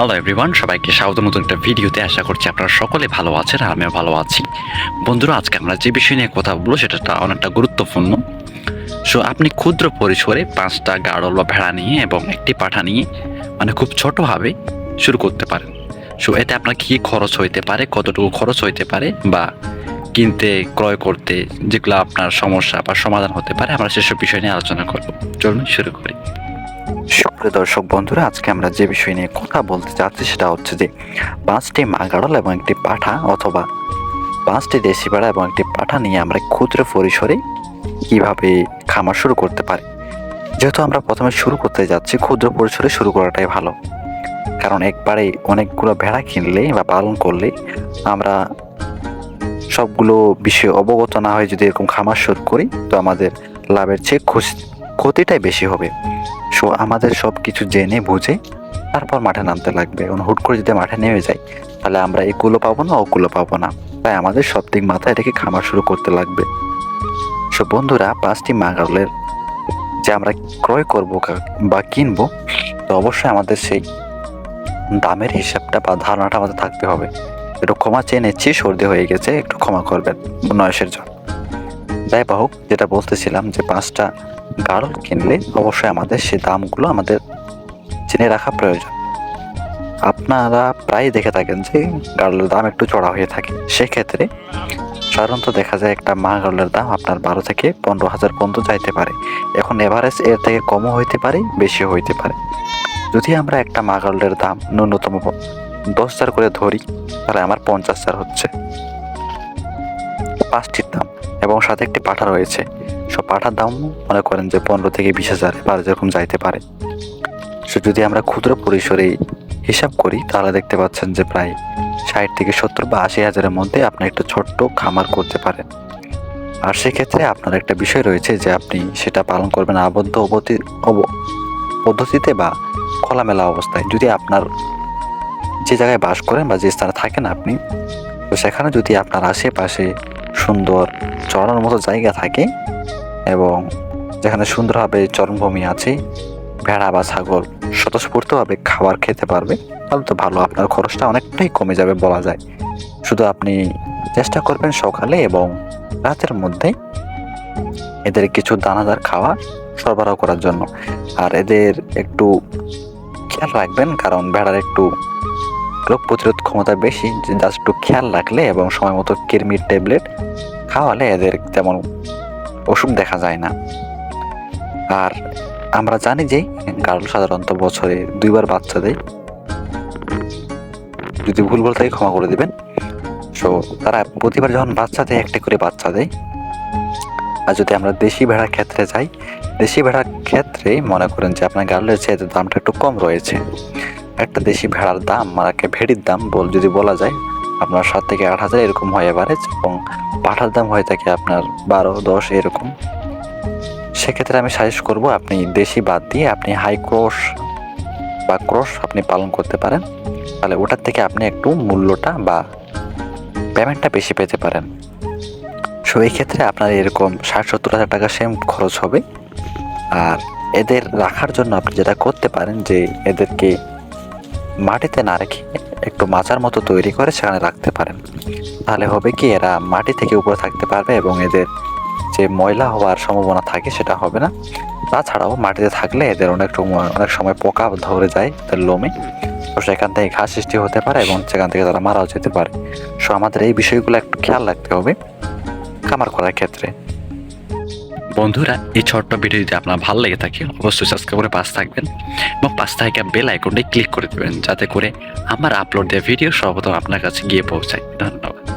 Hello everyone সবাইকে স্বাগত। নতুন একটা ভিডিওতে আশা করছি আপনারা সকলে ভালো আছেন আর আমিও ভালো আছি। বন্ধুরা, আজকে আমরা যে বিষয় নিয়ে কথা বলব সেটা অনেকটা গুরুত্বপূর্ণ। সো আপনি ক্ষুদ্র পরিসরে পাঁচটা গাড়ল বা ভেড়া নিয়ে এবং একটি পাঠা নিয়ে মানে খুব ছোটোভাবে শুরু করতে পারেন। সো এতে আপনার কী খরচ হইতে পারে, কতটুকু খরচ হইতে পারে বা কিনতে, ক্রয় করতে যেগুলো আপনার সমস্যা বা সমাধান হতে পারে, আমরা সেসব বিষয় নিয়ে আলোচনা করব। চলুন শুরু করি। সুপ্রিয় দর্শক বন্ধুরা, আজকে আমরা যে বিষয় নিয়ে কথা বলতে চাচ্ছি সেটা হচ্ছে যে পাঁচটি মাগাড়ল এবং একটি পাঠা অথবা পাঁচটি দেশি বেড়া এবং একটি পাঠা নিয়ে আমরা ক্ষুদ্র পরিসরে কীভাবে খামার শুরু করতে পারি। যেহেতু আমরা প্রথমে শুরু করতে যাচ্ছি, ক্ষুদ্র পরিসরে শুরু করাটাই ভালো। কারণ একবারে অনেকগুলো ভেড়া কিনলে বা পালন করলে আমরা সবগুলো বিষয়ে অবগত না হয়ে যদি এরকম খামার শুরু করি, তো আমাদের লাভের চেয়ে ক্ষতিটাই বেশি হবে। সো আমাদের সব কিছু জেনে, বুঝে তারপর মাঠে নামতে লাগবে। এবং হুট করে যদি মাঠে নেমে যাই, তাহলে আমরা এগুলো পাবো না, ওগুলো পাবো না। তাই আমাদের সব দিক মাথায় রেখে খামার শুরু করতে লাগবে। সো বন্ধুরা, পাঁচটি মাগালের যে আমরা ক্রয় করব বা কিনবো, তো অবশ্যই আমাদের সেই দামের হিসাবটা বা ধারণাটা আমাদের থাকতে হবে। একটু ক্ষমা চেয়ে নিচ্ছি, সর্দি হয়ে গেছে, একটু ক্ষমা করবেন, নয়সের জন্য যাই হোক, যেটা বলতেছিলাম যে পাঁচটা গাড়ল কিনলে অবশ্যই আমাদের সে দামগুলো আমাদের জেনে রাখা প্রয়োজন। আপনারা প্রায় দেখে থাকেন যে গাড়লের দাম একটু চড়া হয়ে থাকে। সেক্ষেত্রে সাধারণত দেখা যায় একটা মা গাড়লের দাম আপনার বারো থেকে পনেরো হাজার পর্যন্ত যাইতে পারে। এখন এভারেজ এর থেকে কমও হইতে পারে বেশি হইতে পারে। যদি আমরা একটা মা গাড়লের দাম ন্যূনতম দশ হাজার করে ধরি, তাহলে আমার পঞ্চাশ হাজার হচ্ছে। পাঁচটির দাম এবং সাথে একটি পাঠা রয়েছে। সব পাঠার দাম মনে করেন যে পনেরো থেকে বিশ হাজার বা যেরকম যাইতে পারে। সো যদি আমরা ক্ষুদ্র পরিসরে হিসাব করি, তাহলে দেখতে পাচ্ছেন যে প্রায় ষাট থেকে সত্তর বা আশি হাজারের মধ্যে আপনি একটা ছোট্ট খামার করতে পারেন। আর সেক্ষেত্রে আপনার একটা বিষয় রয়েছে যে আপনি সেটা পালন করবেন আবদ্ধ অবধি- অব- পদ্ধতিতে বা খোলামেলা অবস্থায়। যদি আপনার যে জায়গায় বাস করেন বা যে স্থানে থাকেন আপনি, তো সেখানে যদি আপনার আশেপাশে সুন্দর চড়ানোর মতো জায়গা থাকে এবং যেখানে সুন্দরভাবে চরমভূমি আছে, ভেড়া বা ছাগল স্বতঃস্ফূর্তভাবে খাবার খেতে পারবে, তাহলে তো ভালো, আপনার খরচটা অনেকটাই কমে যাবে বলা যায়। শুধু আপনি চেষ্টা করবেন সকালে এবং রাতের মধ্যে এদের কিছু দানাদার খাওয়া সরবরাহ করার জন্য। আর এদের একটু খেয়াল রাখবেন, কারণ ভেড়ার একটু রোগ প্রতিরোধ ক্ষমতা বেশি জাস্ট একটু খেয়াল রাখলে এবং সময় মতো কিরমির ট্যাবলেট খাওয়ালে এদের তেমন অসুখ দেখা যায় না। আর আমরা জানি যে, গার্ল সাধারণত বছরে দুইবার বাচ্চা দেয়। যদি ভুল বলতে হয় ক্ষমা করে দেবেন। সো তারা প্রতিবার যখন বাচ্চা দেয়, একটা করে বাচ্চা দেয়। আর যদি আমরা দেশি ভেড়ার ক্ষেত্রে যাই, দেশি ভেড়ার ক্ষেত্রে মনে করেন যে, আপনার গার্লের এদের দামটা একটু কম রয়েছে। একটা দেশি ভেড়ার দাম মানে ভেড়ির দাম বল যদি বলা যায় আপনার সাত থেকে আট হাজার এরকম হয় এভারেজ এবং পাঠার দাম হয়ে থাকে আপনার বারো, দশ এরকম। সেক্ষেত্রে আমি সাজেস্ট করব আপনি দেশি বাদ দিয়ে আপনি হাই ক্রস বা ক্রস আপনি পালন করতে পারেন। তাহলে ওটার থেকে আপনি একটু মূল্যটা বা পেমেন্টটা বেশি পেতে পারেন। সো এই ক্ষেত্রে আপনার এরকম ষাট, সত্তর হাজার টাকা সেম খরচ হবে। আর এদের রাখার জন্য আপনি যেটা করতে পারেন যে এদেরকে মাটিতে না রেখে একটু মাচার মতো তৈরি করে সেখানে রাখতে পারেন। তাহলে হবে কি, এরা মাটি থেকে উপরে থাকতে পারবে এবং এদের যে ময়লা হওয়ার সম্ভাবনা থাকে সেটা হবে না। তাছাড়াও মাটিতে থাকলে এদের অনেক অনেক সময় পোকা ধরে যায় তার লোমে। তো সেখান থেকে ঘাস সৃষ্টি হতে পারে এবং সেখান থেকে তারা মারাও যেতে পারে। সো আমাদের এই বিষয়গুলো একটু খেয়াল রাখতে হবে। খামার করার ক্ষেত্রে। বন্ধুরা, এই ছোট্ট ভিডিও যদি আপনার ভালো লেগে থাকে, অবশ্যই সাবস্ক্রাইব করে পাশ থাকবেন এবং পাশ থেকে বেল আইকনটি ক্লিক করে দেবেন, যাতে করে আমার আপলোড দেওয়া ভিডিও সর্বপ্রথম আপনার কাছে গিয়ে পৌঁছায়। ধন্যবাদ।